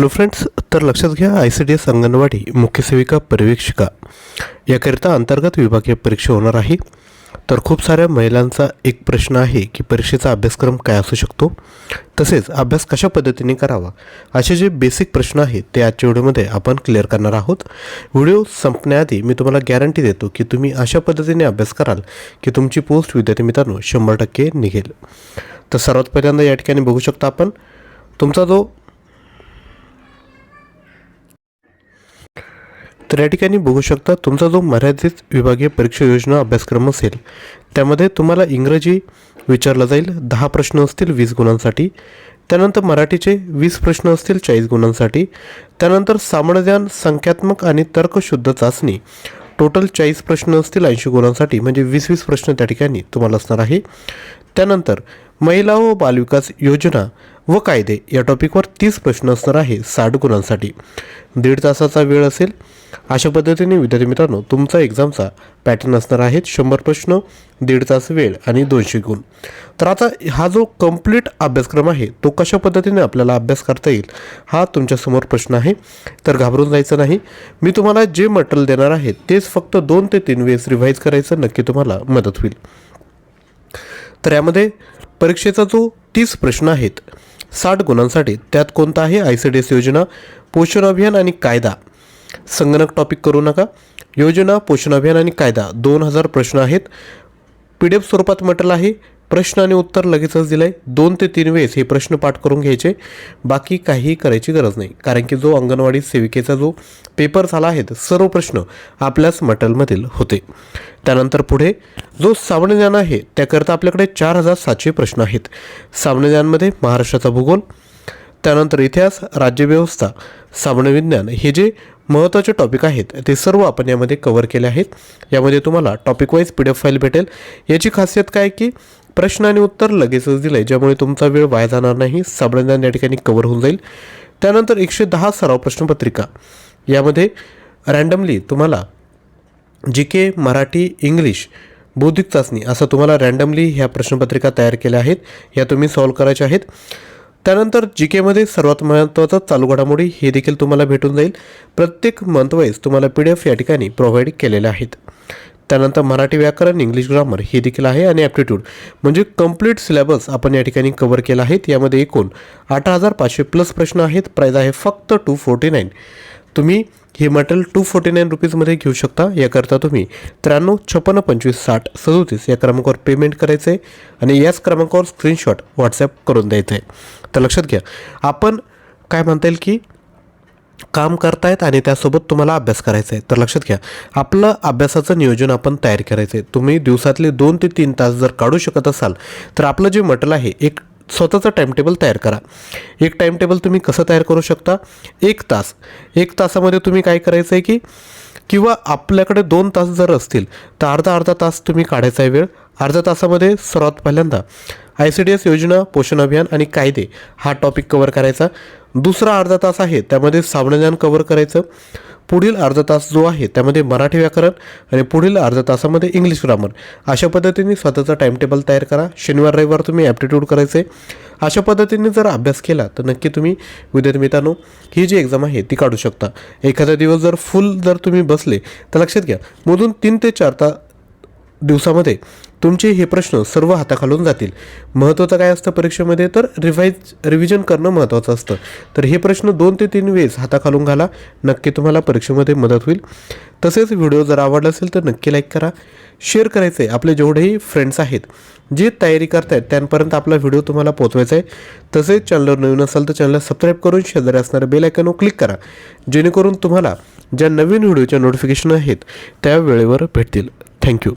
Hello friends तर लक्षात घ्या I C D S anganwadi मुख्य सेविका पर्यवेक्षिका. याकरिता अंतर्गत विभागीय परीक्षा होणार आहे. तर खूप साऱ्या महिलांचा एक प्रश्न आहे की परीक्षेचा अभ्यासक्रम काय असू शकतो? तसेच अभ्यास कशा पद्धतीने करावा? असे जे बेसिक प्रश्न आहेत ते आजच्या व्हिडिओमध्ये आपण क्लिअर करणार आहोत. व्हिडिओ संपण्याआधी मी तुम्हाला गॅरंटी देतो की तुम्ही अशा पद्धतीने अभ्यास कराल की तुमची पोस्ट विद्यार्थी मित्रांनो शंभर टक्के निघेल. तर सर्वात पहिल्यांदा या ठिकाणी बघू शकता आपण तुमचा जो तर या ठिकाणी बघू शकता तुमचा जो मर्यादित विभागीय परीक्षा योजना अभ्यासक्रम असेल त्यामध्ये तुम्हाला इंग्रजी विचारलं जाईल दहा प्रश्न असतील वीस गुणांसाठी त्यानंतर मराठीचे वीस प्रश्न असतील चाळीस गुणांसाठी त्यानंतर सामान्यज्ञान संख्यात्मक आणि तर्कशुद्ध चाचणी. टोटल चाळीस प्रश्न असतील ऐंशी गुणांसाठी म्हणजे वीस वीस प्रश्न त्या ठिकाणी तुम्हाला असणार आहे. त्यानंतर महिला व बालविकास योजना व कायदे या टॉपिकवर तीस प्रश्न असणार आहे साठ गुणांसाठी. दीड तासाचा वेळ असेल अशा पद्धतीने विद्यार्थी मित्रांनो तुमचा एक्झामचा पॅटर्न असणार आहे शंभर प्रश्न दीड तास वेळ आणि दोनशे गुण. तर आता हा जो कंप्लीट अभ्यासक्रम आहे तो कशा पद्धतीने आपल्याला अभ्यास करता येईल हा तुमच्यासमोर प्रश्न आहे. तर घाबरून जायचं नाही. मी तुम्हाला जे मटेरियल देणार आहे तेच फक्त दोन ते तीन वेळेस रिव्हाइज करायचं नक्की तुम्हाला मदत होईल. तर यामध्ये परीक्षेचा जो तीस प्रश्न आहेत साठ गुणांसाठी त्यात कोणता आहे? आय सी डी एस योजना पोषण अभियान आणि कायदा. संगणक टॉपिक करू नका. योजना पोषण अभियान आणि कायदा दोन हजार प्रश्न आहेत. पी डी एफ स्वरूपात म्हटलं आहे. प्रश्न आणि उत्तर लगेचच दिलं आहे दोन ते तीन वेळेस हे प्रश्न पाठ करून घ्यायचे. बाकी काहीही करायची गरज नाही. कारण की जो अंगणवाडी सेविकेचा जो पेपर झाला आहे सर्व प्रश्न आपल्याच मटलमधील होते. त्यानंतर पुढे जो सामान्यज्ञान आहे त्याकरता आपल्याकडे चार हजार सातशे प्रश्न आहेत. सामान्यज्ञानमध्ये महाराष्ट्राचा भूगोल त्यानंतर इतिहास राज्यव्यवस्था सामान्य विज्ञान. हे जे महत्त्वाचे टॉपिक आहेत. ते सर्व आपण यामध्ये कव्हर केले आहेत. यामध्ये तुम्हाला topic wise P D F file भेटेल. याची खासियत काय की प्रश्न आणि उत्तर लगेचच दिलं आहे ज्यामुळे तुमचा वेळ वाया जाणार नाही. सामान्य या ठिकाणी कव्हर होऊन जाईल. त्यानंतर एकशे दहा सराव प्रश्नपत्रिका. यामध्ये रँडमली तुम्हाला जी के मराठी इंग्लिश बौद्धिक चाचणी असं तुम्हाला रँडमली ह्या प्रश्नपत्रिका तयार केल्या आहेत. या तुम्ही सॉल्व करायच्या आहेत. त्यानंतर जी केमध्ये सर्वात महत्त्वाचा चालू घडामोडी हे देखील तुम्हाला भेटून जाईल. प्रत्येक मंथवाईज तुम्हाला पी डी एफ या ठिकाणी प्रोव्हाइड केलेल्या आहेत. त्यानंतर मराठी व्याकरण इंग्लिश ग्रामर हे देखील आहे आणि ॲप्टिट्यूड म्हणजे कंप्लीट सिलेबस आपण या ठिकाणी कव्हर केला आहे. यामध्ये एकूण आठ हजार पाचशे प्लस प्रश्न आहेत. प्राईज आहे फक्त टू फोर्टी नाईन तुम्ही हे मटेरियल टू फोर्टी नाईन रुपीजमध्ये घेऊ शकता. याकरता तुम्ही त्र्याण्णव छप्पन्न पंचवीस साठ सदोतीस या क्रमांकावर पेमेंट करायचं आहे आणि याच क्रमांकावर स्क्रीनशॉट व्हॉट्सॲप करून द्यायचं. आहे तर लक्षात घ्या आपण काय म्हणता येईल की काम करतायत आणि त्यासोबत तुम्हाला अभ्यास करायचा आहे. तर लक्षात घ्या आपलं अभ्यासाचं नियोजन आपण तयार करायचं आहे. तुम्ही दिवसातले दोन ते तीन तास जर काढू शकत असाल तर आपलं जे मटेरियल आहे एक स्वतःचं टाईमटेबल तयार करा. एक टाईमटेबल तुम्ही कसं तयार करू शकता? एक तास. एक तासामध्ये तुम्ही काय करायचं आहे की किंवा आपल्याकडे दोन तास जर असतील तर अर्धा अर्धा तास तुम्ही काढायचा आहे वेळ. अर्ध्या तासामध्ये सर्वात पहिल्यांदा आय सी डी एस योजना पोषण अभियान आणि कायदे हा टॉपिक कवर करायचा. दुसरा अर्धा तास आहे त्यामध्ये सामनाज्ञान कवर करायचं. पुढील अर्धा तास जो आहे त्यामध्ये मराठी व्याकरण आणि पुढील अर्धा तासामध्ये इंग्लिश ग्रामर अशा पद्धतीने स्वतःचा टाईमटेबल तयार करा. शनिवार रविवार तुम्ही ॲप्टिट्यूड करायचे. अशा पद्धतीने जर अभ्यास केला तर नक्की तुम्ही विद्यार्थी मित्रांनो ही जी एक्झाम आहे ती काढू शकता. एखादा दिवस जर फुल जर तुम्ही बसले तर लक्षात घ्या. मधून तीन ते चार तास दिवसामध्ये तुमचे हे प्रश्न सर्व हाताखालून जातील. महत्त्वाचं काय असतं परीक्षेमध्ये? तर रिवाईज रिव्हिजन करणं महत्त्वाचं असतं. तर हे प्रश्न दोन ते तीन वेळेस हाताखालून घाला. नक्की तुम्हाला परीक्षेमध्ये मदत होईल. तसेच व्हिडिओ जर आवडला असेल तर नक्की लाईक करा. शेअर करायचं आहे आपले जेवढेही फ्रेंड्स आहेत जे तयारी करतायत त्यांपर्यंत आपला व्हिडिओ तुम्हाला पोहोचवायचा आहे. तसेच चॅनलवर नवीन असाल तर चॅनलला सबस्क्राईब करून शेजारी असणाऱ्या बेल आयकॉनवर क्लिक करा. जेणेकरून तुम्हाला ज्या नवीन व्हिडिओच्या नोटिफिकेशन आहेत त्या वेळेवर भेटतील. थँक्यू